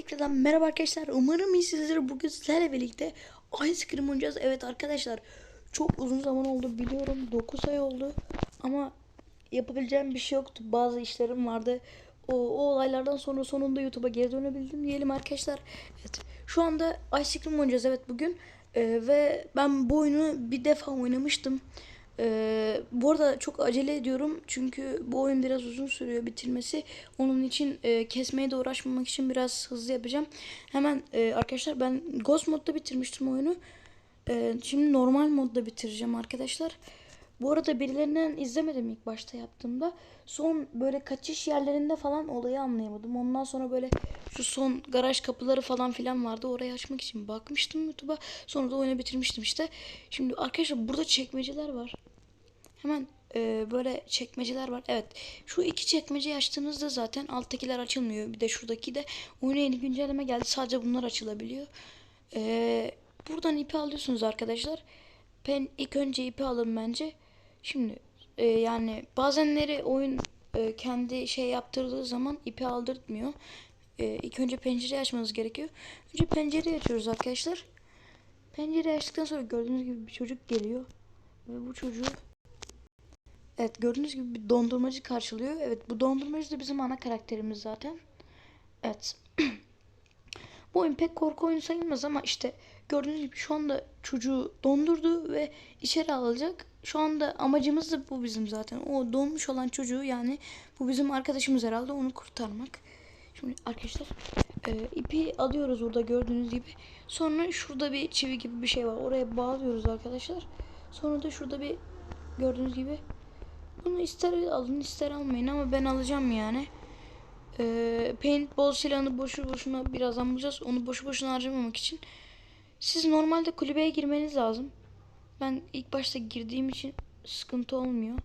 Tekrardan merhaba arkadaşlar. Umarım iyisinizdir. Bugün sizlerle birlikte Ice Cream oynayacağız. Evet arkadaşlar çok uzun zaman oldu biliyorum. 9 ay oldu. Ama yapabileceğim bir şey yoktu. Bazı işlerim vardı. O, o olaylardan sonra sonunda YouTube'a geri dönebildim diyelim arkadaşlar. Evet. Şu anda Ice Cream oynayacağız evet bugün. Ee, ve ben bu oyunu bir defa oynamıştım. Ee, bu arada çok acele ediyorum çünkü bu oyun biraz uzun sürüyor bitirmesi. Onun için e, kesmeye de uğraşmamak için biraz hızlı yapacağım. Hemen e, arkadaşlar ben Ghost modda bitirmiştim oyunu. E, şimdi normal modda bitireceğim arkadaşlar. Bu arada birilerinden izlemedim ilk başta yaptığımda. Son böyle kaçış yerlerinde falan olayı anlayamadım. Ondan sonra böyle şu son garaj kapıları falan filan vardı. Orayı açmak için bakmıştım YouTube'a. Sonra da oyunu bitirmiştim işte. Şimdi arkadaşlar burada çekmeceler var. Hemen e, böyle çekmeceler var. Evet. Şu iki çekmeceyi açtığınızda zaten alttakiler açılmıyor. Bir de şuradaki de oyuna yeni güncelleme geldi. Sadece bunlar açılabiliyor. E, buradan ipi alıyorsunuz arkadaşlar. Ben ilk önce ipi alın bence. Şimdi e, yani bazenleri oyun e, kendi şey yaptırdığı zaman ipi aldırtmıyor. E, ilk önce pencereyi açmanız gerekiyor. Önce pencereyi açıyoruz arkadaşlar. Pencereyi açtıktan sonra gördüğünüz gibi bir çocuk geliyor. Ve bu çocuğu Evet gördüğünüz gibi bir dondurmacı karşılıyor. Evet bu dondurmacı da bizim ana karakterimiz zaten. Evet. bu oyun pek korku oyunu sayılmaz ama işte gördüğünüz gibi şu anda çocuğu dondurdu ve içeri alacak. Şu anda amacımız da bu bizim zaten. O donmuş olan çocuğu yani bu bizim arkadaşımız herhalde onu kurtarmak. Şimdi arkadaşlar e, ipi alıyoruz burada gördüğünüz gibi. Sonra şurada bir çivi gibi bir şey var. Oraya bağlıyoruz arkadaşlar. Sonra da şurada bir gördüğünüz gibi bunu ister alın ister almayın ama ben alacağım yani. Ee, paintball silahını boşu boşuna birazdan bulacağız. Onu boşu boşuna harcamamak için. Siz normalde kulübeye girmeniz lazım. Ben ilk başta girdiğim için sıkıntı olmuyor.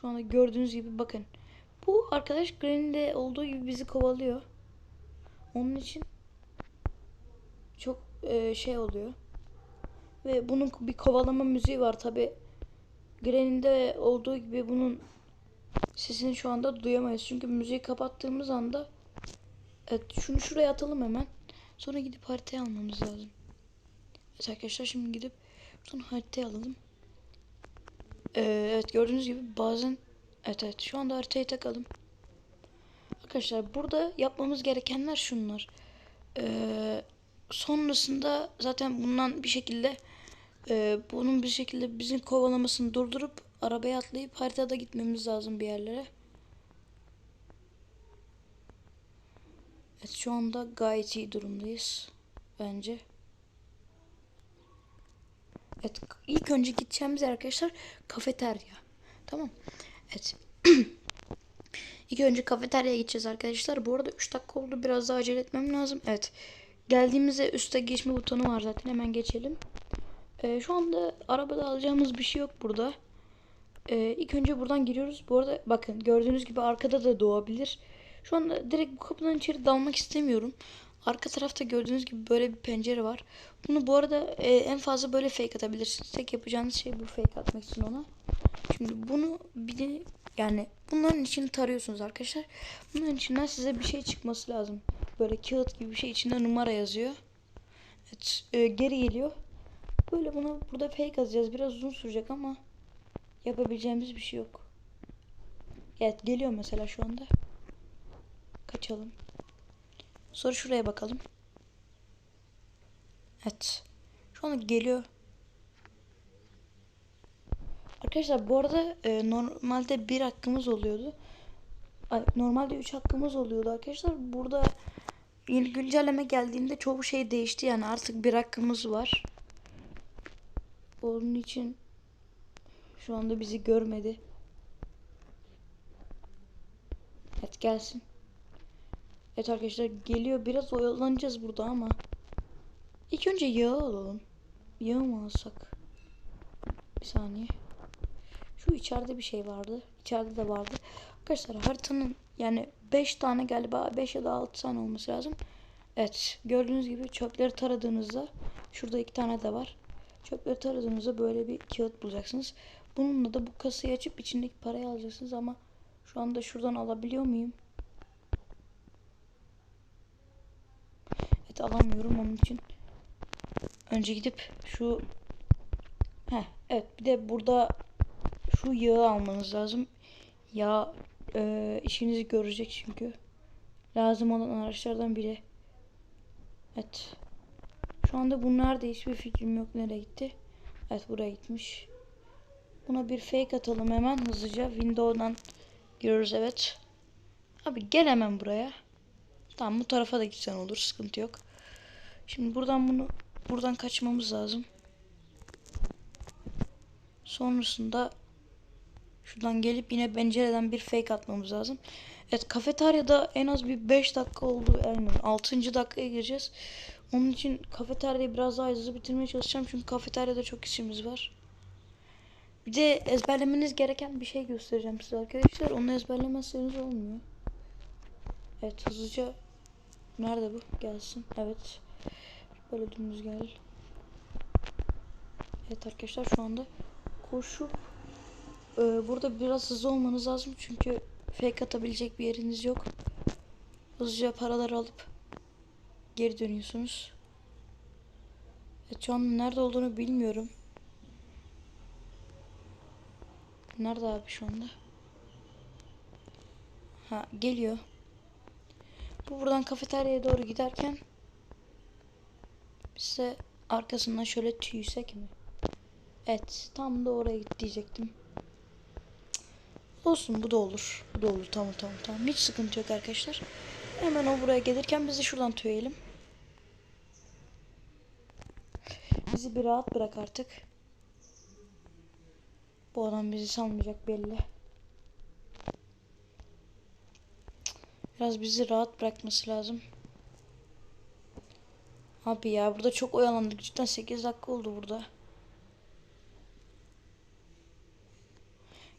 Şu anda gördüğünüz gibi bakın. Bu arkadaş Granny'de olduğu gibi bizi kovalıyor. Onun için çok e, şey oluyor. Ve bunun bir kovalama müziği var tabi. Granny'de olduğu gibi bunun sesini şu anda duyamayız. Çünkü müziği kapattığımız anda Evet şunu şuraya atalım hemen. Sonra gidip haritayı almamız lazım. Evet arkadaşlar şimdi gidip buradan haritayı alalım. Ee, evet gördüğünüz gibi bazen Evet evet şu anda haritayı takalım. Arkadaşlar burada yapmamız gerekenler şunlar. Ee, sonrasında zaten bundan bir şekilde ee, bunun bir şekilde bizim kovalamasını durdurup arabaya atlayıp haritada gitmemiz lazım bir yerlere. Evet şu anda gayet iyi durumdayız. Bence. Evet ilk önce gideceğimiz yer arkadaşlar kafeterya. Tamam. Evet. ilk önce kafeteryaya gideceğiz arkadaşlar. Bu arada 3 dakika oldu. Biraz daha acele etmem lazım. Evet. Geldiğimizde üstte geçme butonu var zaten. Hemen geçelim. Ee, şu anda arabada alacağımız bir şey yok burada. Ee, ilk önce buradan giriyoruz. Bu arada bakın gördüğünüz gibi arkada da doğabilir. Şu anda direkt bu kapıdan içeri dalmak istemiyorum. Arka tarafta gördüğünüz gibi böyle bir pencere var. Bunu bu arada e, en fazla böyle fake atabilirsiniz. Tek yapacağınız şey bu fake atmak için ona. Şimdi bunu bir de yani bunların içini tarıyorsunuz arkadaşlar. Bunların içinden size bir şey çıkması lazım. Böyle kağıt gibi bir şey içinde numara yazıyor. Evet, e, geri geliyor. Böyle bunu burada fake atacağız. Biraz uzun sürecek ama yapabileceğimiz bir şey yok. Evet geliyor mesela şu anda. Kaçalım. Sonra şuraya bakalım. Evet. Şu anda geliyor. Arkadaşlar bu arada e, normalde bir hakkımız oluyordu. Ay, normalde 3 hakkımız oluyordu arkadaşlar. Burada yeni güncelleme geldiğinde çoğu şey değişti yani artık bir hakkımız var. Onun için şu anda bizi görmedi. Evet gelsin. Evet arkadaşlar geliyor. Biraz oyalanacağız burada ama. İlk önce yağı alalım. Yağı mı alsak? Bir saniye. Şu içeride bir şey vardı. İçeride de vardı. Arkadaşlar haritanın yani 5 tane galiba 5 ya da 6 tane olması lazım. Evet gördüğünüz gibi çöpleri taradığınızda şurada iki tane de var. Çöpleri taradığınızda böyle bir kağıt bulacaksınız. Bununla da bu kasayı açıp içindeki parayı alacaksınız ama şu anda şuradan alabiliyor muyum? Evet alamıyorum onun için. Önce gidip şu Heh, evet bir de burada şu yağı almanız lazım. Yağ e, işinizi görecek çünkü. Lazım olan araçlardan biri. Evet. Şu anda bu nerede hiçbir fikrim yok nereye gitti. Evet buraya gitmiş. Buna bir fake atalım hemen hızlıca. Window'dan giriyoruz evet. Abi gel hemen buraya. Tamam bu tarafa da gitsen olur sıkıntı yok. Şimdi buradan bunu buradan kaçmamız lazım. Sonrasında şuradan gelip yine pencereden bir fake atmamız lazım. Evet kafeteryada en az bir 5 dakika oldu. Yani 6. dakikaya gireceğiz. Onun için kafeteryayı biraz daha hızlı bitirmeye çalışacağım. Çünkü kafeteryada çok işimiz var. Bir de ezberlemeniz gereken bir şey göstereceğim size arkadaşlar. Onu ezberlemezseniz olmuyor. Evet hızlıca Nerede bu? Gelsin. Evet. Böyle dümdüz gel. Evet arkadaşlar şu anda koşup e, burada biraz hızlı olmanız lazım çünkü fake atabilecek bir yeriniz yok. Hızlıca paraları alıp geri dönüyorsunuz. Evet şu an nerede olduğunu bilmiyorum. Nerede abi şu anda? Ha geliyor. Bu buradan kafeteryaya doğru giderken bize arkasından şöyle tüysek mi? Evet tam da oraya git diyecektim. Olsun bu da olur. Bu da olur tamam tamam tamam. Hiç sıkıntı yok arkadaşlar. Hemen o buraya gelirken bizi şuradan tüyelim. Bizi bir rahat bırak artık. Bu adam bizi salmayacak belli. Biraz bizi rahat bırakması lazım. Abi ya burada çok oyalandık. Cidden 8 dakika oldu burada.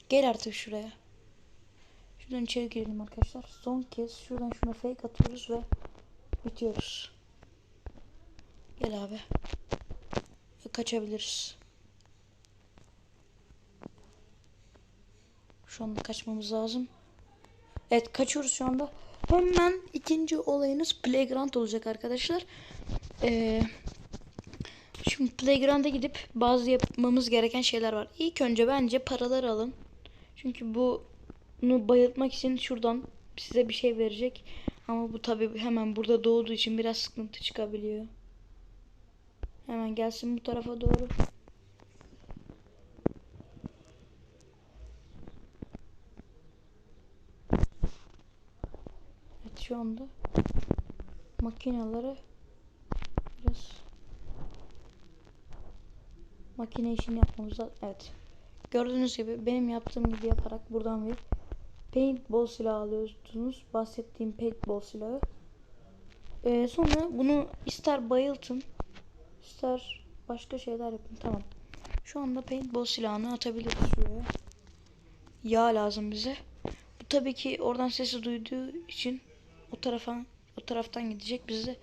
Gel artık şuraya. Şuradan içeri girelim arkadaşlar. Son kez şuradan şuna fake atıyoruz ve bitiyoruz. Gel abi. Ve kaçabiliriz. Şu anda kaçmamız lazım. Evet kaçıyoruz şu anda. Hemen ikinci olayınız playground olacak arkadaşlar. Ee, şimdi playground'a gidip bazı yapmamız gereken şeyler var. İlk önce bence paralar alın. Çünkü bunu bayıltmak için şuradan size bir şey verecek. Ama bu tabi hemen burada doğduğu için biraz sıkıntı çıkabiliyor. Hemen gelsin bu tarafa doğru. Evet şu anda makineleri biraz makine işini yapmamız lazım. Evet. Gördüğünüz gibi benim yaptığım gibi yaparak buradan bir paintball silahı alıyorsunuz. Bahsettiğim paintball silahı. Ee, sonra bunu ister bayıltın ister başka şeyler yapın. Tamam. Şu anda paintball silahını atabiliriz şuraya. Yağ lazım bize. Bu tabii ki oradan sesi duyduğu için o tarafa o taraftan gidecek. Biz de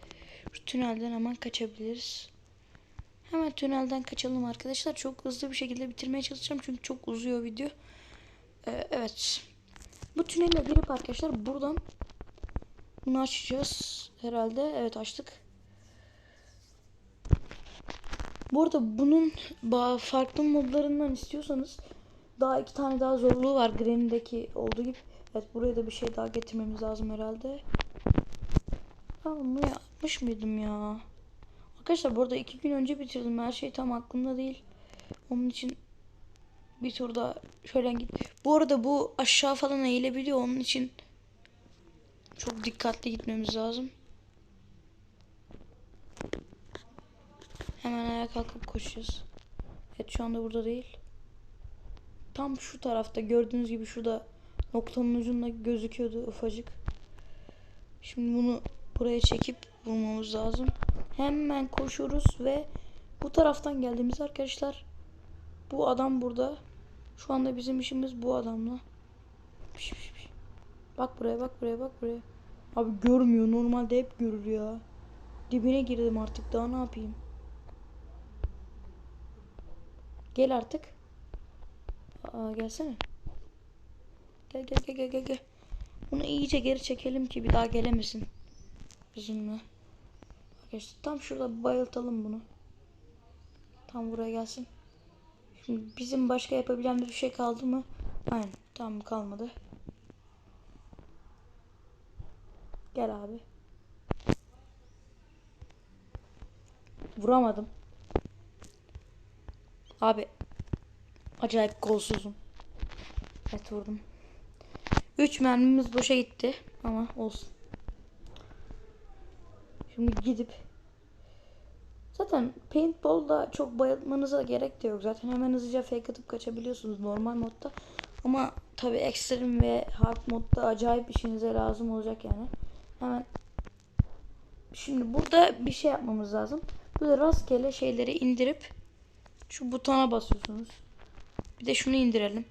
şu tünelden hemen kaçabiliriz. Hemen tünelden kaçalım arkadaşlar. Çok hızlı bir şekilde bitirmeye çalışacağım. Çünkü çok uzuyor video. Ee, evet. Bu tünele girip arkadaşlar buradan bunu açacağız herhalde. Evet açtık. Bu arada bunun farklı modlarından istiyorsanız daha iki tane daha zorluğu var. Granny'deki olduğu gibi. Evet buraya da bir şey daha getirmemiz lazım herhalde. Ben bunu yapmış mıydım ya? Arkadaşlar burada iki gün önce bitirdim. Her şey tam aklımda değil. Onun için bir turda şöyle git. Bu arada bu aşağı falan eğilebiliyor. Onun için çok dikkatli gitmemiz lazım. Hemen ayağa kalkıp koşacağız. Evet şu anda burada değil. Tam şu tarafta gördüğünüz gibi şurada noktanın ucunda gözüküyordu ufacık. Şimdi bunu buraya çekip bulmamız lazım. Hemen koşuyoruz ve bu taraftan geldiğimiz arkadaşlar bu adam burada. Şu anda bizim işimiz bu adamla. Piş piş piş. Bak buraya bak buraya bak buraya. Abi görmüyor. Normalde hep görür ya. Dibine girdim artık. Daha ne yapayım? Gel artık. Aa, gelsene. Gel gel gel gel gel. Bunu iyice geri çekelim ki bir daha gelemesin. Bizimle. Arkadaşlar tam şurada bayıltalım bunu. Tam buraya gelsin. Bizim başka yapabileceğimiz bir şey kaldı mı? Aynen. Tamam kalmadı. Gel abi. Vuramadım. Abi. Acayip golsuzum. Evet vurdum. 3 mermimiz boşa gitti. Ama olsun. Şimdi gidip Zaten paintball'da çok bayılmanıza gerek de yok. Zaten hemen hızlıca fake atıp kaçabiliyorsunuz normal modda. Ama tabi ekstrem ve hard modda acayip işinize lazım olacak yani. Hemen Şimdi burada bir şey yapmamız lazım. Böyle rastgele şeyleri indirip şu butona basıyorsunuz. Bir de şunu indirelim.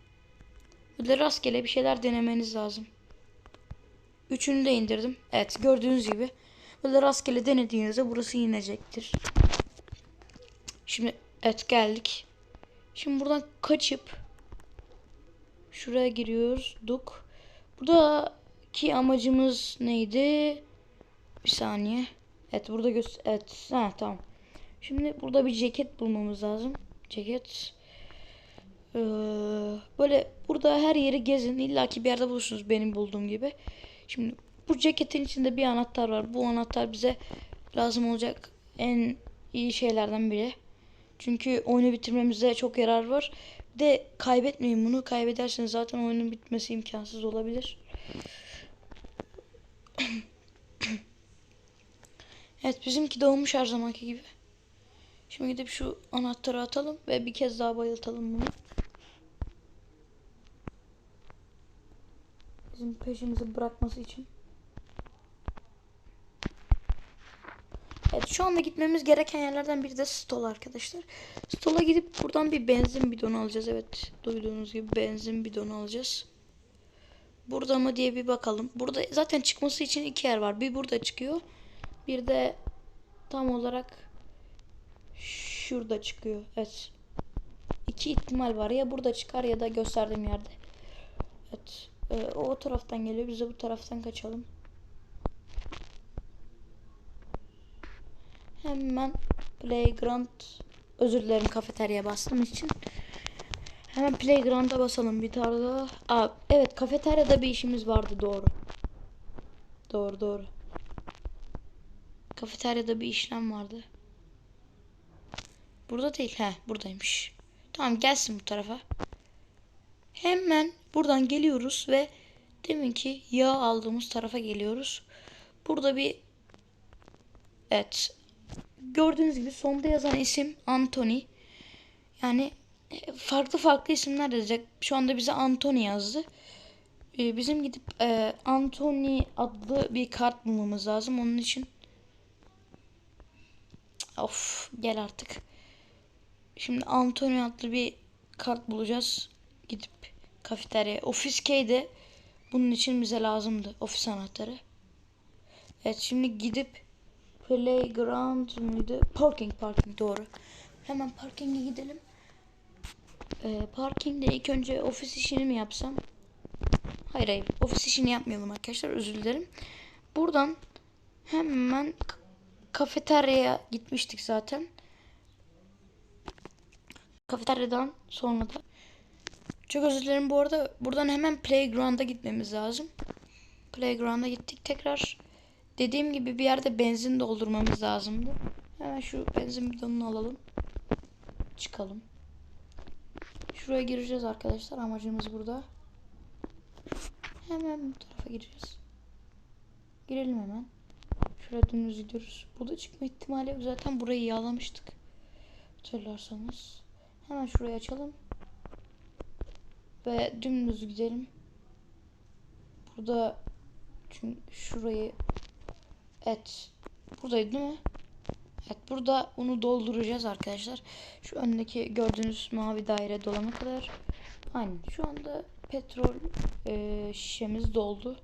Böyle rastgele bir şeyler denemeniz lazım. Üçünü de indirdim. Evet gördüğünüz gibi. Böyle rastgele denediğinizde burası inecektir. Şimdi evet geldik. Şimdi buradan kaçıp şuraya giriyoruz. Duk. Buradaki amacımız neydi? Bir saniye. Evet burada göz evet ha tamam. Şimdi burada bir ceket bulmamız lazım. Ceket. Ee, böyle burada her yeri gezin. İlla ki bir yerde bulursunuz benim bulduğum gibi. Şimdi bu ceketin içinde bir anahtar var. Bu anahtar bize lazım olacak en iyi şeylerden biri. Çünkü oyunu bitirmemize çok yarar var. Bir de kaybetmeyin bunu. Kaybederseniz zaten oyunun bitmesi imkansız olabilir. evet bizimki doğmuş her zamanki gibi. Şimdi gidip şu anahtarı atalım ve bir kez daha bayıltalım bunu. Bizim peşimizi bırakması için. Şu anda gitmemiz gereken yerlerden biri de stol arkadaşlar. Stola gidip buradan bir benzin bidonu alacağız. Evet duyduğunuz gibi benzin bidonu alacağız. Burada mı diye bir bakalım. Burada zaten çıkması için iki yer var. Bir burada çıkıyor. Bir de tam olarak şurada çıkıyor. Evet. İki ihtimal var. Ya burada çıkar ya da gösterdiğim yerde. Evet. Ee, o, taraftan geliyor. Biz de bu taraftan kaçalım. Hemen playground özür dilerim kafeterya bastığım için. Hemen playground'a basalım bir tane daha. Evet kafeteryada bir işimiz vardı doğru. Doğru doğru. Kafeteryada bir işlem vardı. Burada değil. He buradaymış. Tamam gelsin bu tarafa. Hemen buradan geliyoruz ve deminki yağ aldığımız tarafa geliyoruz. Burada bir evet gördüğünüz gibi sonda yazan isim Anthony. Yani e, farklı farklı isimler yazacak. Şu anda bize Anthony yazdı. Ee, bizim gidip e, Anthony adlı bir kart bulmamız lazım. Onun için of gel artık. Şimdi Anthony adlı bir kart bulacağız. Gidip kafeterya. Ofis K'de bunun için bize lazımdı. Ofis anahtarı. Evet şimdi gidip Playground muydu? Parking parking doğru. Hemen parkinge gidelim. Ee, parkingde ilk önce ofis işini mi yapsam? Hayır hayır. Ofis işini yapmayalım arkadaşlar. Özür dilerim. Buradan hemen kafeteryaya gitmiştik zaten. Kafeteryadan sonra da çok özür dilerim bu arada buradan hemen playground'a gitmemiz lazım. Playground'a gittik tekrar Dediğim gibi bir yerde benzin doldurmamız lazımdı. Hemen şu benzin bidonunu alalım. Çıkalım. Şuraya gireceğiz arkadaşlar. Amacımız burada. Hemen bu tarafa gireceğiz. Girelim hemen. Şuraya dümdüz gidiyoruz. Burada çıkma ihtimali yok. Zaten burayı yağlamıştık. Hatırlarsanız. Hemen şurayı açalım. Ve dümdüz gidelim. Burada çünkü şurayı Evet. Buradaydı değil mi? Evet burada onu dolduracağız arkadaşlar. Şu öndeki gördüğünüz mavi daire dolana kadar. Aynen. Şu anda petrol e, şişemiz doldu.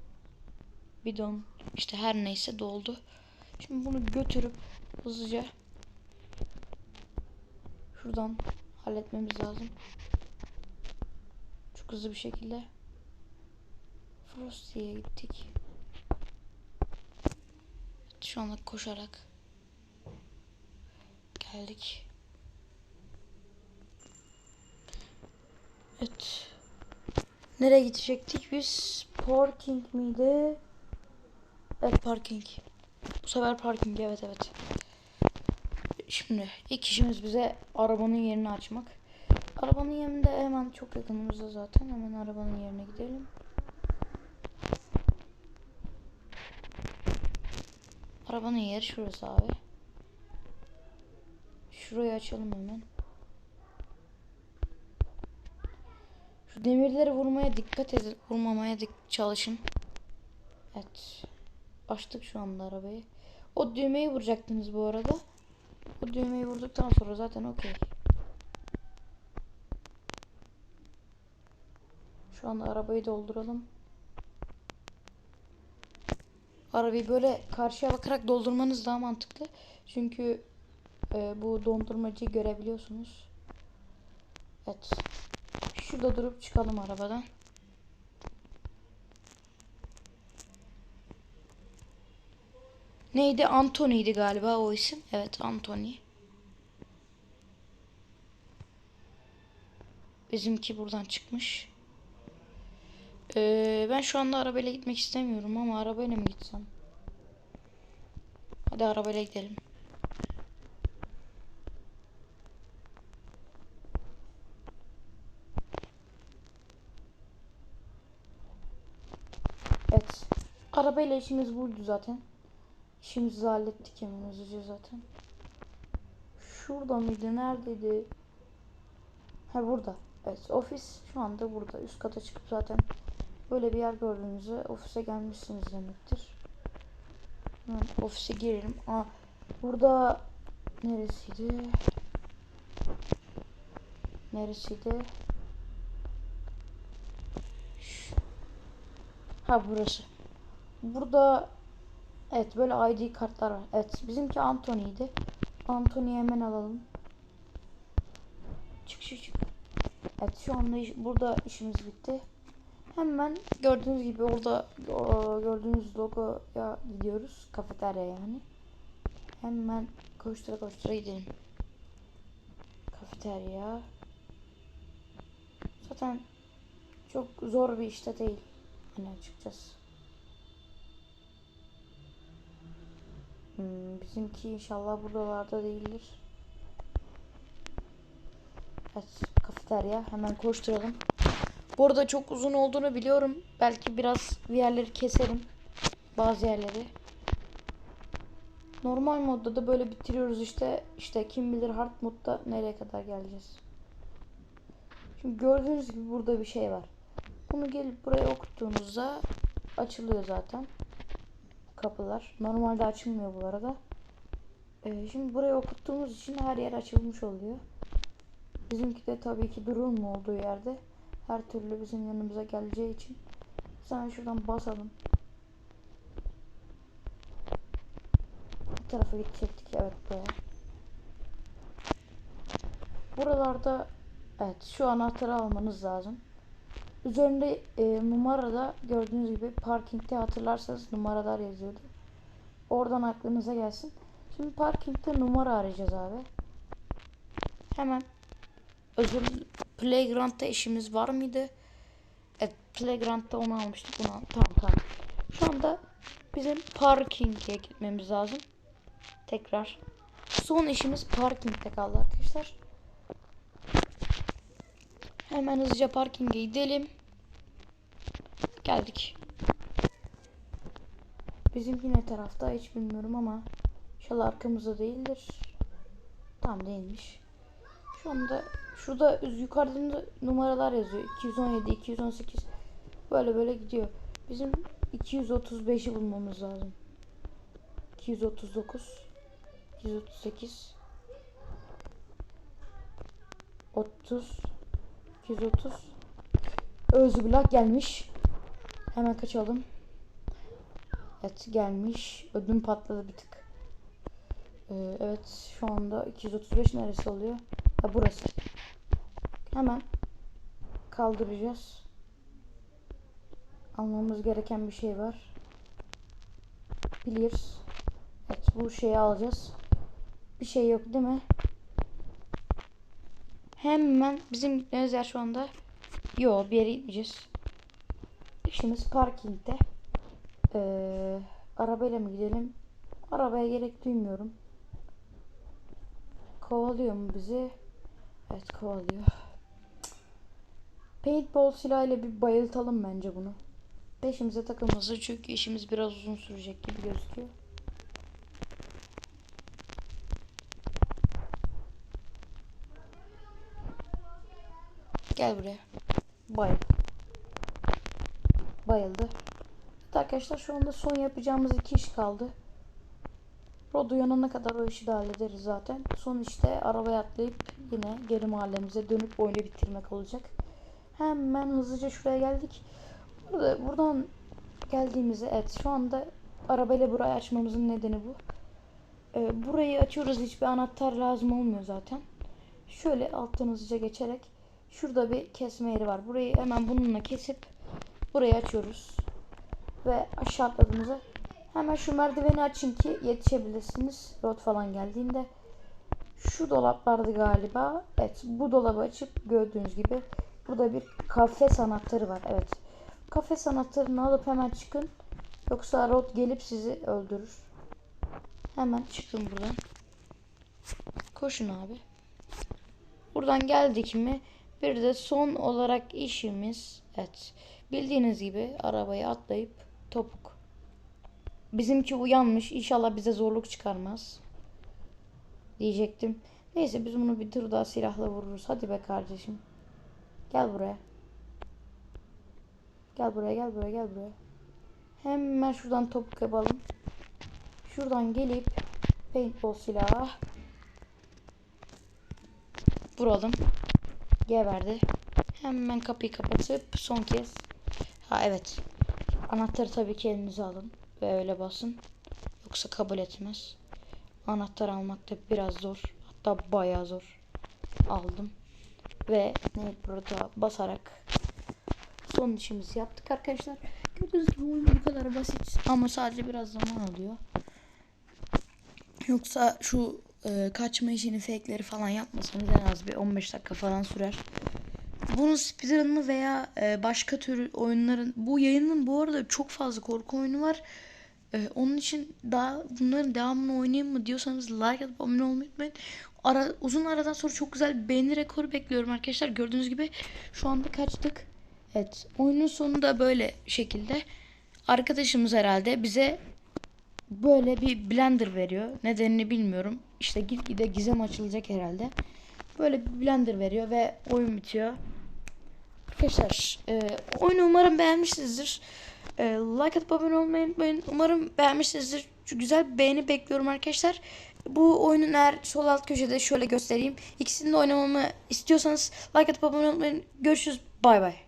Bidon işte her neyse doldu. Şimdi bunu götürüp hızlıca şuradan halletmemiz lazım. Çok hızlı bir şekilde Frosty'ye gittik. Şu anda koşarak Geldik. Evet. Nereye gidecektik biz? Parking miydi? Evet parking. Bu sefer parking evet evet. Şimdi ilk işimiz bize arabanın yerini açmak. Arabanın yerinde hemen çok yakınımızda zaten. Hemen arabanın yerine gidelim. Arabanın yeri şurası abi. Şurayı açalım hemen. Şu demirleri vurmaya dikkat edin. Vurmamaya dik çalışın. Evet. Açtık şu anda arabayı. O düğmeyi vuracaktınız bu arada. O düğmeyi vurduktan sonra zaten okey. Şu anda arabayı dolduralım. Arabayı böyle karşıya bakarak doldurmanız daha mantıklı. Çünkü e, bu dondurmacıyı görebiliyorsunuz. Evet. Şurada durup çıkalım arabadan. Neydi? Anthony'ydi galiba o isim. Evet Anthony. Bizimki buradan çıkmış. Ee, ben şu anda arabayla gitmek istemiyorum ama arabayla mı gitsem? Hadi arabayla gidelim. Evet. Arabayla işimiz buydu zaten. İşimizi hallettik hızlıca zaten. Şurada mıydı? Neredeydi? Ha burada. Evet ofis şu anda burada. Üst kata çıkıp zaten böyle bir yer gördüğünüzde ofise gelmişsiniz demektir. Hemen ofise girelim. Aa, burada neresiydi? Neresiydi? Ha burası. Burada evet böyle ID kartlar var. Evet bizimki Anthony'ydi. Anthony'yi hemen alalım. Çık çık çık. Evet şu anda iş- burada işimiz bitti. Hemen gördüğünüz gibi orada gördüğünüz logoya gidiyoruz. Kafeterya yani. Hemen koştura koştura gidelim. Kafeterya. Zaten çok zor bir işte değil. Hani açıkçası. Hmm, bizimki inşallah buralarda değildir. Evet, kafeterya. Hemen koşturalım. Bu arada çok uzun olduğunu biliyorum. Belki biraz bir yerleri keserim. Bazı yerleri. Normal modda da böyle bitiriyoruz işte. İşte kim bilir hard modda nereye kadar geleceğiz. Şimdi gördüğünüz gibi burada bir şey var. Bunu gelip buraya okuttuğunuzda açılıyor zaten. Kapılar. Normalde açılmıyor bu arada. Ee, şimdi buraya okuttuğumuz için her yer açılmış oluyor. Bizimki de tabii ki durulma olduğu yerde her türlü bizim yanımıza geleceği için sen şuradan basalım. Bu tarafa gidecektik evet buraya. Buralarda evet şu anahtarı almanız lazım. Üzerinde e, numarada gördüğünüz gibi parkingde hatırlarsanız numaralar yazıyordu. Oradan aklınıza gelsin. Şimdi parkingde numara arayacağız abi. Hemen özür Playground'da işimiz var mıydı? Evet Playground'da onu almıştık bunu Tamam tamam. Şu anda bizim parking'e gitmemiz lazım. Tekrar. Son işimiz parking'de kaldı arkadaşlar. Hemen hızlıca parking'e gidelim. Geldik. Bizimki ne tarafta hiç bilmiyorum ama inşallah arkamızda değildir. Tam değilmiş. Şu anda şurada yukarıda numaralar yazıyor. 217, 218 böyle böyle gidiyor. Bizim 235'i bulmamız lazım. 239 238 30 230 Özgürlük gelmiş. Hemen kaçalım. Evet gelmiş. Ödüm patladı bir tık. Ee, evet şu anda 235 neresi oluyor? Ha burası. Hemen kaldıracağız. Almamız gereken bir şey var. Clears. Evet bu şeyi alacağız. Bir şey yok değil mi? Hemen bizim gitmemiz yer şu anda. Yo bir yere gitmeyeceğiz. İşimiz parkingde. Ee, arabayla mı gidelim? Arabaya gerek duymuyorum. Kovalıyor mu bizi? Evet kovalıyor. Paintball silahıyla bir bayıltalım bence bunu. Peşimize takılması çünkü işimiz biraz uzun sürecek gibi gözüküyor. Gel buraya. Bayıl. Bayıldı. Evet arkadaşlar şu anda son yapacağımız iki iş kaldı. Rod uyanana kadar o işi de hallederiz zaten. Son işte arabaya atlayıp yine geri mahallemize dönüp oyunu bitirmek olacak. Hemen hızlıca şuraya geldik. Burada buradan geldiğimizde evet şu anda arabayla burayı açmamızın nedeni bu. Ee, burayı açıyoruz hiçbir anahtar lazım olmuyor zaten. Şöyle alttan hızlıca geçerek şurada bir kesme yeri var. Burayı hemen bununla kesip burayı açıyoruz. Ve aşağı atladığımızda hemen şu merdiveni açın ki yetişebilirsiniz. Rot falan geldiğinde. Şu dolaplardı galiba. Evet bu dolabı açıp gördüğünüz gibi burada bir kafes anahtarı var. Evet. Kafes anahtarını alıp hemen çıkın. Yoksa Rot gelip sizi öldürür. Hemen çıkın buradan. Koşun abi. Buradan geldik mi? Bir de son olarak işimiz evet. Bildiğiniz gibi arabayı atlayıp topuk. Bizimki uyanmış. İnşallah bize zorluk çıkarmaz. Diyecektim. Neyse biz bunu bir tur daha silahla vururuz. Hadi be kardeşim. Gel buraya. Gel buraya gel buraya gel buraya. Hemen şuradan topuk yapalım. Şuradan gelip paintball silahı vuralım. Geberdi. Hemen kapıyı kapatıp son kez. Ha evet. Anahtarı tabii ki elinize alın ve öyle basın. Yoksa kabul etmez. Anahtar almak da biraz zor. Hatta bayağı zor. Aldım. Ve burada basarak son işimizi yaptık arkadaşlar. Gördüğünüz gibi oyun bu kadar basit ama sadece biraz zaman alıyor. Yoksa şu e, kaçma işini fake'leri falan yapmasanız en az bir 15 dakika falan sürer. Bunun speedrun'ı veya e, başka tür oyunların bu yayının bu arada çok fazla korku oyunu var. E, onun için daha bunların devamını oynayayım mı diyorsanız like atıp abone olmayı unutmayın. Ara, uzun aradan sonra çok güzel bir beğeni rekoru bekliyorum arkadaşlar. Gördüğünüz gibi şu anda kaçtık. Evet oyunun sonunda böyle şekilde arkadaşımız herhalde bize böyle bir blender veriyor. Nedenini bilmiyorum. İşte gitgide gizem açılacak herhalde. Böyle bir blender veriyor ve oyun bitiyor. Arkadaşlar e, oyunu umarım beğenmişsinizdir. E, like atıp abone olmayı unutmayın. Umarım beğenmişsinizdir. Şu güzel beğeni bekliyorum arkadaşlar. Bu oyunun eğer sol alt köşede şöyle göstereyim. İkisini de oynamamı istiyorsanız like atıp abone olmayı unutmayın. Görüşürüz. Bay bay.